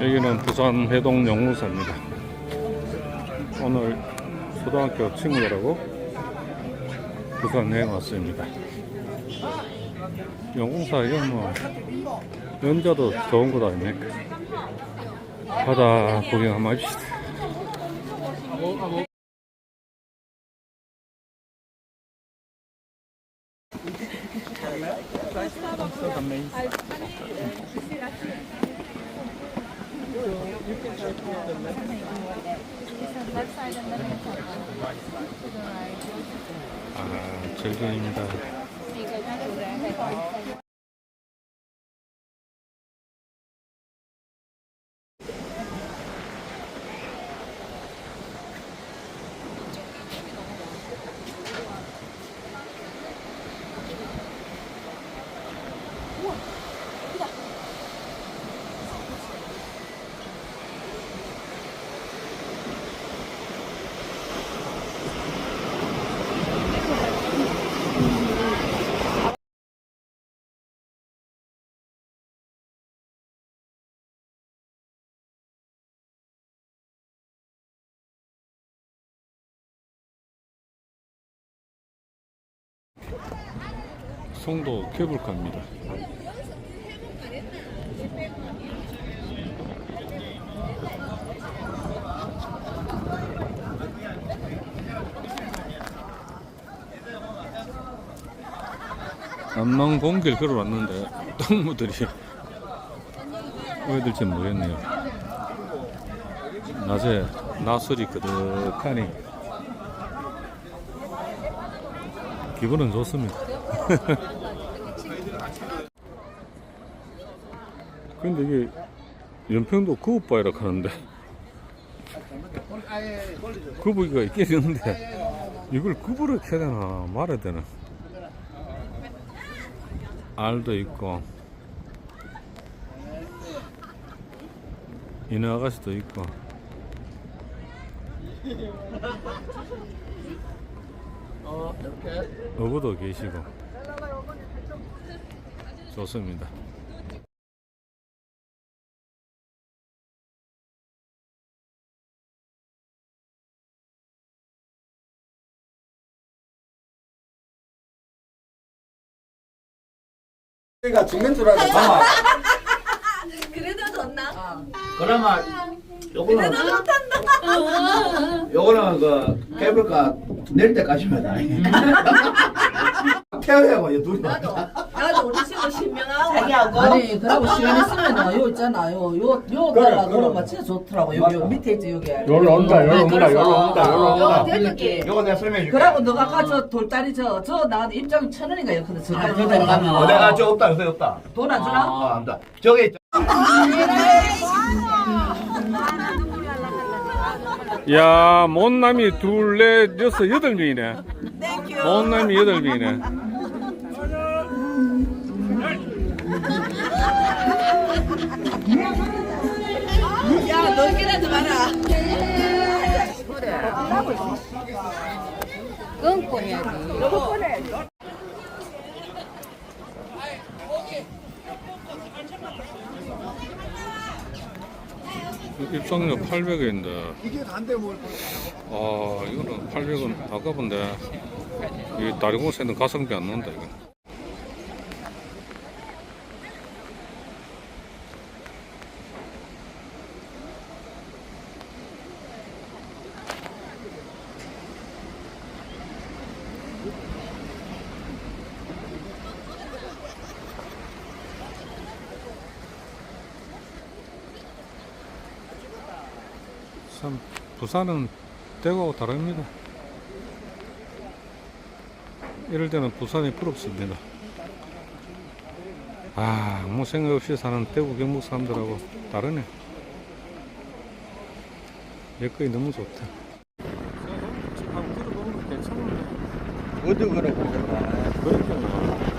여기는 부산 해동 영웅사입니다. 오늘 초등학교 친구들하고 부산 여행 왔습니다. 영웅사 이건 뭐 연자도 좋은 곳 아닙니까? 바다 구경 한번 합시다. 아, 절경입니다. 송도 케이블카입니다. 남만 공길 걸어 왔는데 동무들이 왜 될지 모르겠네요. 낮에 나술이 그득하니 기분은 좋습니다. 근데 이게 연평도 구우바이라 하는데. 구부기가 있겠는데 이걸 구부를 해야 되나 말아야 되나. 알도 있고. 이네 아가씨도 있고 어부도 계시고 좋습니다. 내가 죽는 줄 알고 가만. 그래도 졌나? 그러면 요거는 요거는 그 케이블카 내릴 때까지만 다 태어나고 이 둘이 나도 나도 우리 친구 신명하고. 자기하고. 아니 그러고 시간 있으면 요 있잖아요 요요 그래, 따라 그래. 거 진짜 좋더라고. 요, 요 밑에 있지 여기. 요로 온다 요로 온다 요로 온다 요로 온다. 대표께 요거 내가 설명해 줄게. 그러고 너가 아까 저 돌다리 저 저 나한테 입장 천 원인가요? 근데 저까지 아, 저까지 가면. 어, 내가 저 없다 요새 없다. 돈 안 주나? 아 안다. 저기 야, 못남이 둘, 넷, 여섯, 여덟 명이네. 못남이 여덟 명이네. 야 넓게라도 마라 끊고 해야지. 입장료 800원인데. 이게 단데 뭘. 아, 이거는 800원 아까본데. 이 다리공새는 가성비 안 나온다, 이거. 참 부산은 대구하고 다릅니다. 이럴 때는 부산이 부럽습니다. 아, 아무 생각 없이 사는 대구 경북 사람들하고 다르네. 여건이 너무 좋다. 어디 걸어보겠다 그러니까